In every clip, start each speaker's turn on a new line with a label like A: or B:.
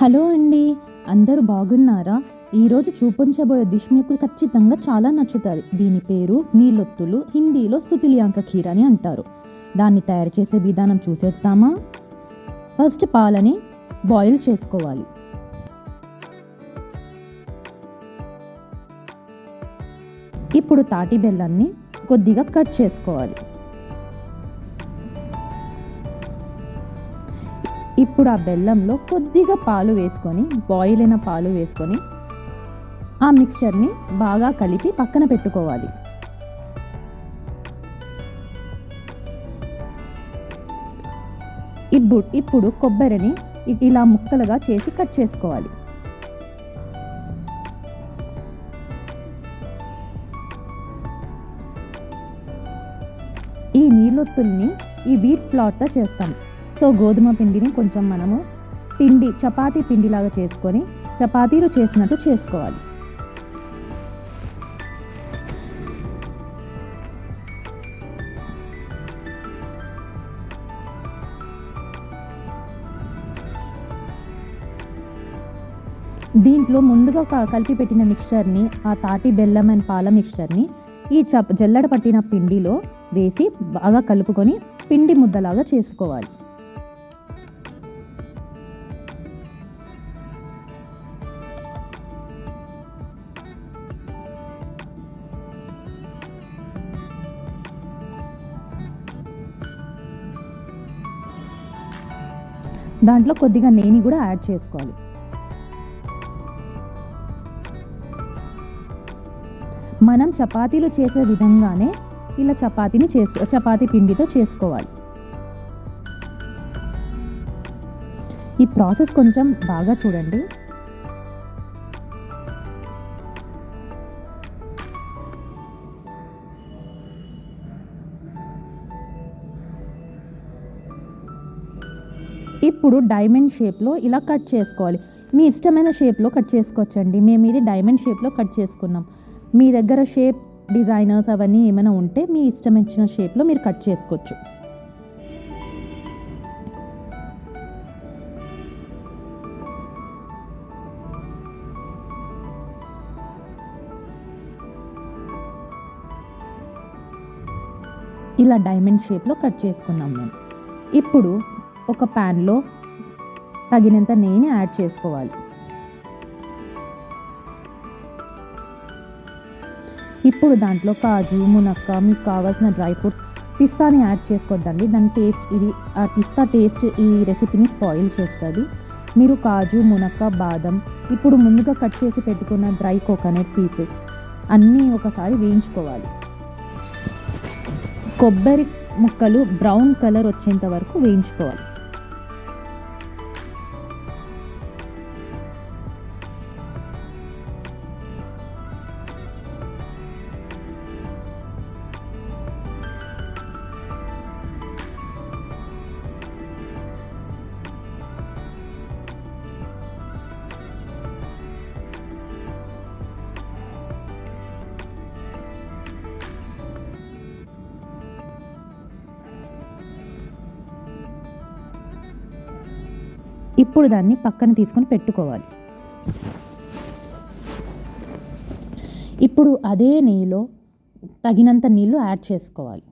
A: Hello అండి అందరూ బాగున్నారా? ఈరోజు చూపించబోయే డిష్ మీకు ఖచ్చితంగా చాలా నచ్చుతుంది. దీని పేరు నీలొత్తులు హిందీలో సుతిలియాంక ఖీర్ అని అంటారు. దాన్ని తయారు చేసే విధానం చూసేస్తామా? ఫస్ట్ పాలని బాయిల్ చేసుకోవాలి. ఇప్పుడు తాటి బెల్లాన్ని కొద్దిగా కట్ చేసుకోవాలి. ఇప్పుడు ఆ బెల్లంలో కొద్దిగా పాలు వేసుకొని బాయిల్ అయిన పాలు వేసుకొని ఆ మిక్స్చర్ని బాగా కలిపి పక్కన పెట్టుకోవాలి. ఇప్పుడు ఇప్పుడు కొబ్బరిని ఇలా ముక్కలుగా చేసి కట్ చేసుకోవాలి. ఈ నీళ్ళొత్తుల్ని ఈ వీట్ ఫ్లాట్తో చేస్తాం. సో గోధుమ పిండిని కొంచెం మనము పిండి చపాతీ పిండిలాగా చేసుకొని చపాతీలు చేసినట్టు చేసుకోవాలి. దీంట్లో ముందుగా క- కలిపి పెట్టిన మిక్స్చర్ని ఆ తాటి బెల్లం అండ్ పాల మిక్స్చర్ని ఈ చప్ జల్లడ పట్టిన పిండిలో వేసి బాగా కలుపుకొని పిండి ముద్దలాగా చేసుకోవాలి. దాంట్లో కొద్దిగా నేను కూడా యాడ్ చేసుకోవాలి. మనం చపాతీలు చేసే విధంగానే ఇలా చపాతీని చేసు చపాతీ పిండితో చేసుకోవాలి. ఈ ప్రాసెస్ కొంచెం బాగా చూడండి. ఇప్పుడు డైమండ్ షేప్లో ఇలా కట్ చేసుకోవాలి. మీ ఇష్టమైన షేప్లో కట్ చేసుకోవచ్చండి. మేము ఇది డైమండ్ షేప్లో కట్ చేసుకున్నాం. మీ దగ్గర షేప్ డిజైనర్స్ అవన్నీ ఏమైనా ఉంటే మీ ఇష్టమైన షేప్లో మీరు కట్ చేసుకోవచ్చు. ఇలా డైమండ్ షేప్లో కట్ చేసుకున్నాం మేము. ఇప్పుడు ఒక ప్యాన్లో తగినంత నెయ్యిని యాడ్ చేసుకోవాలి. ఇప్పుడు దాంట్లో కాజు మునక్క మీకు కావాల్సిన డ్రై ఫ్రూట్స్ పిస్తాని యాడ్ చేసుకోవద్దండి దాని టేస్ట్ ఇది ఆ పిస్తా టేస్ట్ ఈ రెసిపీని స్పాయిల్ చేస్తుంది. మీరు కాజు మునక్క బాదం ఇప్పుడు ముందుగా కట్ చేసి పెట్టుకున్న డ్రై కోకోనట్ పీసెస్ అన్నీ ఒకసారి వేయించుకోవాలి. కొబ్బరి ముక్కలు బ్రౌన్ కలర్ వచ్చేంత వరకు వేయించుకోవాలి. ఇప్పుడు దాన్ని పక్కన తీసుకొని పెట్టుకోవాలి. ఇప్పుడు అదే నెయ్యిలో తగినంత నీళ్ళు యాడ్ చేసుకోవాలి.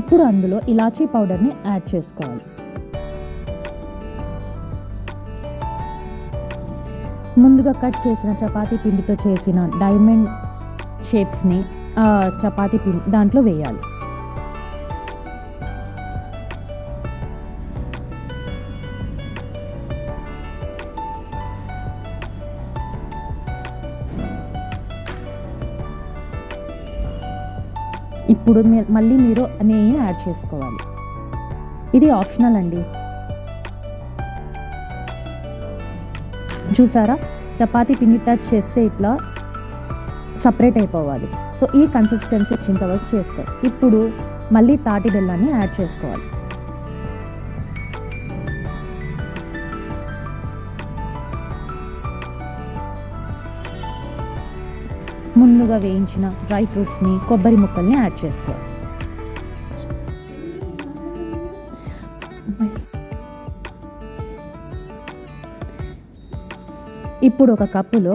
A: ఇప్పుడు అందులో ఇలాచీ పౌడర్ని యాడ్ చేసుకోవాలి. ముందుగా కట్ చేసిన చపాతీ పిండితో చేసిన డైమండ్ షేప్స్ని చపాతీ పిండి దాంట్లో వేయాలి. ఇప్పుడు మళ్ళీ మీరు నెయ్యిని యాడ్ చేసుకోవాలి. ఇది ఆప్షనల్ అండి. చూసారా? చపాతి పిండి టచ్ చేస్తే ఇట్లా సపరేట్ అయిపోవాలి. సో ఈ కన్సిస్టెన్సీ వచ్చేంత వరకు చేసుకోవాలి ఇప్పుడు మళ్ళీ తాటి బెల్లాన్ని యాడ్ చేసుకోవాలి. ముందుగా వేయించిన డ్రై ఫ్రూట్స్ని కొబ్బరి ముక్కల్ని యాడ్ చేసుకోవాలి ఇప్పుడు ఒక కప్పులో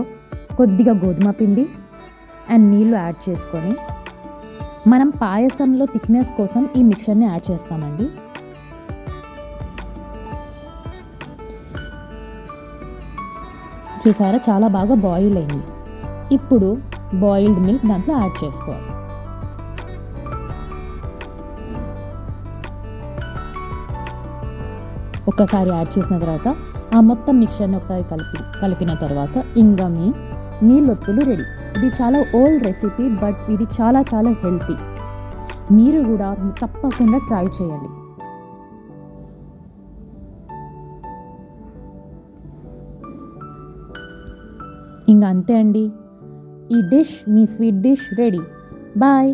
A: కొద్దిగా గోధుమ పిండి అండ్ నీళ్ళు యాడ్ చేసుకొని మనం పాయసంలో థిక్నెస్ కోసం ఈ మిక్చర్ని యాడ్ చేస్తామండి. చూసారా? చాలా బాగా బాయిల్ అయింది. ఇప్పుడు బాయిల్డ్ మిల్క్ దాంట్లో యాడ్ చేసుకోవాలి. ఒకసారి యాడ్ చేసిన తర్వాత ఆ మొత్తం మిక్చర్ని ఒకసారి కలిపి కలిపిన తర్వాత ఇంకా మీ నీళ్ళొత్తులు రెడీ. ఇది చాలా ఓల్డ్ రెసిపీ బట్ ఇది చాలా చాలా హెల్తీ. మీరు కూడా తప్పకుండా ట్రై చేయండి. ఇంకా అంతే అండి. ఈ డిష్ మీ స్వీట్ డిష్ రెడీ బాయ్